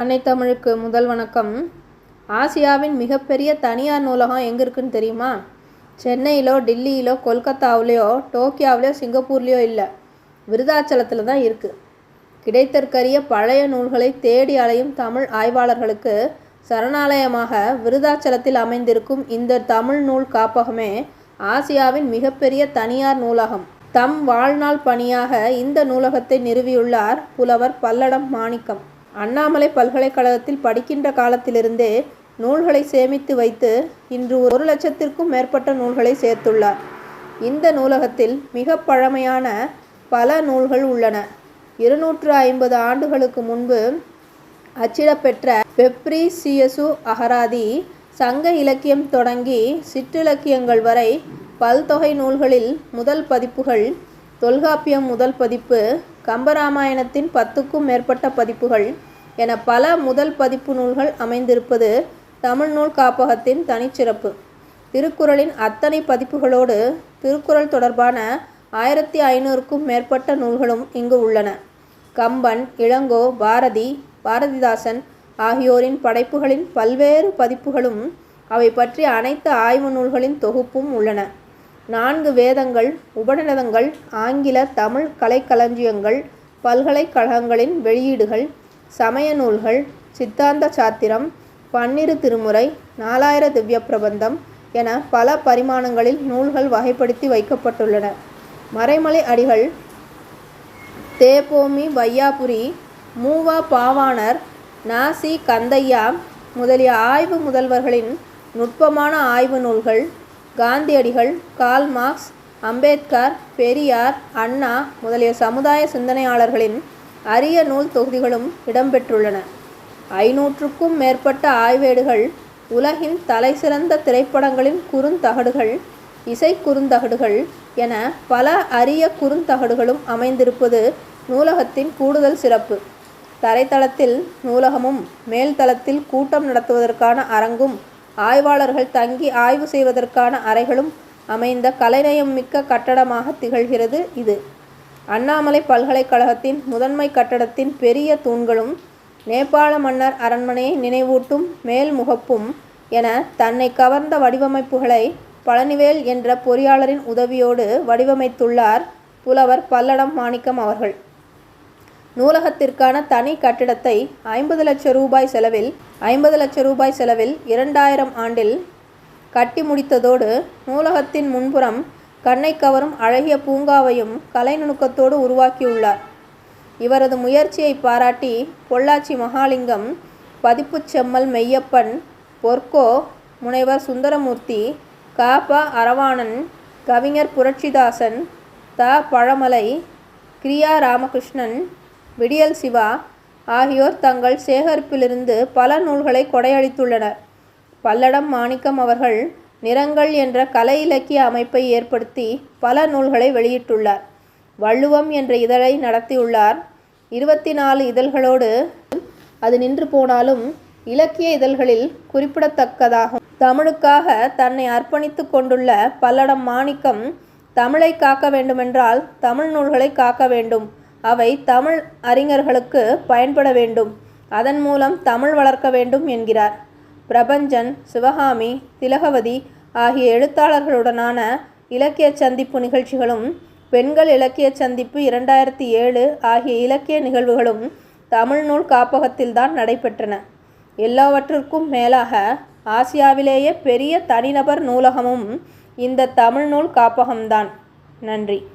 அன்னை தமிழுக்கு முதல் வணக்கம். ஆசியாவின் மிகப்பெரிய தனியார் நூலகம் எங்கே இருக்குன்னு தெரியுமா? சென்னையிலோ டில்லியிலோ கொல்கத்தாவிலையோ டோக்கியோவிலையோ சிங்கப்பூர்லேயோ இல்லை. விருதாச்சலத்தில் தான் இருக்குது கிடைத்தற்கரிய பழைய நூல்களை தேடி அலையும் தமிழ் ஆய்வாளர்களுக்கு சரணாலயமாக விருதாச்சலத்தில் அமைந்திருக்கும் இந்த தமிழ் நூல் காப்பகமே ஆசியாவின் மிகப்பெரிய தனியார் நூலகம். தம் வாழ்நாள் பணியாக இந்த நூலகத்தை நிறுவியுள்ளார் புலவர் பல்லடம் மாணிக்கம். அண்ணாமலை பல்கலைக்கழகத்தில் படிக்கின்ற காலத்திலிருந்தே நூல்களை சேமித்து வைத்து இன்று ஒரு லட்சத்திற்கும் மேற்பட்ட நூல்களை சேர்த்துள்ளார். இந்த நூலகத்தில் மிக பழமையான பல நூல்கள் உள்ளன. இருநூற்று ஐம்பது ஆண்டுகளுக்கு முன்பு அச்சிடப்பெற்ற பெப்ரிசியசு அகராதி சங்க இலக்கியம் தொடங்கி சிற்றிலக்கியங்கள் வரை பல்தொகை நூல்களில் முதல் பதிப்புகள் தொல்காப்பியம் முதல் பதிப்பு கம்பராமாயணத்தின் பத்துக்கும் மேற்பட்ட பதிப்புகள் என பல முதல் பதிப்பு நூல்கள் அமைந்திருப்பது தமிழ் நூல் காப்பகத்தின் தனிச்சிறப்பு. திருக்குறளின் அத்தனை பதிப்புகளோடு திருக்குறள் தொடர்பான ஆயிரத்தி ஐநூறுக்கும் மேற்பட்ட நூல்களும் இங்கு உள்ளன. கம்பன் இளங்கோ பாரதி பாரதிதாசன் ஆகியோரின் படைப்புகளின் பல்வேறு பதிப்புகளும் அவை பற்றிய அனைத்து ஆய்வு நூல்களின் தொகுப்பும் உள்ளன. நான்கு வேதங்கள் உபநிடதங்கள் ஆங்கில தமிழ் கலைக்களஞ்சியங்கள் பல்கலைக்கழகங்களின் வெளியீடுகள் சமய நூல்கள் சித்தாந்த சாத்திரம் பன்னிரு திருமுறை நாலாயிர திவ்ய பிரபந்தம் என பல பரிமாணங்களில் நூல்கள் வகைப்படுத்தி வைக்கப்பட்டுள்ளன. மறைமலை அடிகள் தேபோமி வையாபுரி மூவா பாவாணர் நாசி கந்தையா முதலிய ஆய்வு முதல்வர்களின் நுட்பமான ஆய்வு நூல்கள் காந்தியடிகள் கால் மார்க்ஸ் அம்பேத்கர் பெரியார் அண்ணா முதலிய சமுதாய சிந்தனையாளர்களின் அரிய நூல் தொகுதிகளும் இடம்பெற்றுள்ளன. ஐநூற்றுக்கும் மேற்பட்ட ஆய்வேடுகள் உலகின் தலைசிறந்த திரைப்படங்களின் குறுந்தகடுகள் இசை குறுந்தகடுகள் என பல அரிய குறுந்தகடுகளும் அமைந்திருப்பது நூலகத்தின் கூடுதல் சிறப்பு. தரைத்தளத்தில் நூலகமும் மேல்தளத்தில் கூட்டம் நடத்துவதற்கான அரங்கும் ஆய்வாளர்கள் தங்கி ஆய்வு செய்வதற்கான அறைகளும் அமைந்த கலைநயம் மிக்க கட்டடமாக திகழ்கிறது இது. அண்ணாமலை பல்கலைக்கழகத்தின் முதன்மை கட்டடத்தின் பெரிய தூண்களும் நேபாள மன்னர் அரண்மனையை நினைவூட்டும் மேல் முகப்பும் என தன்னை கவர்ந்த வடிவமைப்புகளை பழனிவேல் என்ற பொறியாளரின் உதவியோடு வடிவமைத்துள்ளார் புலவர் பல்லடம் மாணிக்கம் அவர்கள். நூலகத்திற்கான தனி கட்டிடத்தை ஐம்பது லட்சம் ரூபாய் செலவில் ஐம்பது லட்சம் ரூபாய் செலவில் இரண்டாயிரம் ஆண்டில் கட்டி முடித்ததோடு நூலகத்தின் முன்புறம் கண்ணை கவரும் அழகிய பூங்காவையும் கலை நுணுக்கத்தோடு உருவாக்கியுள்ளார். இவரது முயற்சியை பாராட்டி பொள்ளாச்சி மகாலிங்கம் பதிப்புச் செம்மல் மெய்யப்பன் பொற்கோ முனைவர் சுந்தரமூர்த்தி காபா அரவாணன் கவிஞர் புரட்சிதாசன் த. பழமலை கிரியா ராமகிருஷ்ணன் விடியல் சிவா ஆகியோர் தங்கள் சேகரிப்பிலிருந்து பல நூல்களை கொடையளித்துள்ளனர். பல்லடம் மாணிக்கம் அவர்கள் நிறங்கள் என்ற கலை இலக்கிய அமைப்பை ஏற்படுத்தி பல நூல்களை வெளியிட்டுள்ளார். வள்ளுவம் என்ற இதழை நடத்தியுள்ளார். இருபத்தி நாலு இதழ்களோடு அது நின்று போனாலும் இலக்கிய இதழ்களில் குறிப்பிடத்தக்கதாகும். தமிழுக்காக தன்னை அர்ப்பணித்து கொண்டுள்ள பல்லடம் மாணிக்கம் தமிழை காக்க வேண்டுமென்றால் தமிழ் நூல்களை காக்க வேண்டும். அவை தமிழ் அறிஞர்களுக்கு பயன்பட வேண்டும். அதன் மூலம் தமிழ் வளர்க்க வேண்டும் என்கிறார். பிரபஞ்சன் சிவகாமி திலகவதி ஆகிய எழுத்தாளர்களுடனான இலக்கிய சந்திப்பு நிகழ்ச்சிகளும் பெண்கள் இலக்கிய சந்திப்பு இரண்டாயிரத்தி ஏழு ஆகிய இலக்கிய நிகழ்வுகளும் தமிழ் நூல் காப்பகத்தில்தான் நடைபெற்றன. எல்லாவற்றிற்கும் மேலாக ஆசியாவிலேயே பெரிய தனிநபர் நூலகமும் இந்த தமிழ் நூல் காப்பகம்தான். நன்றி.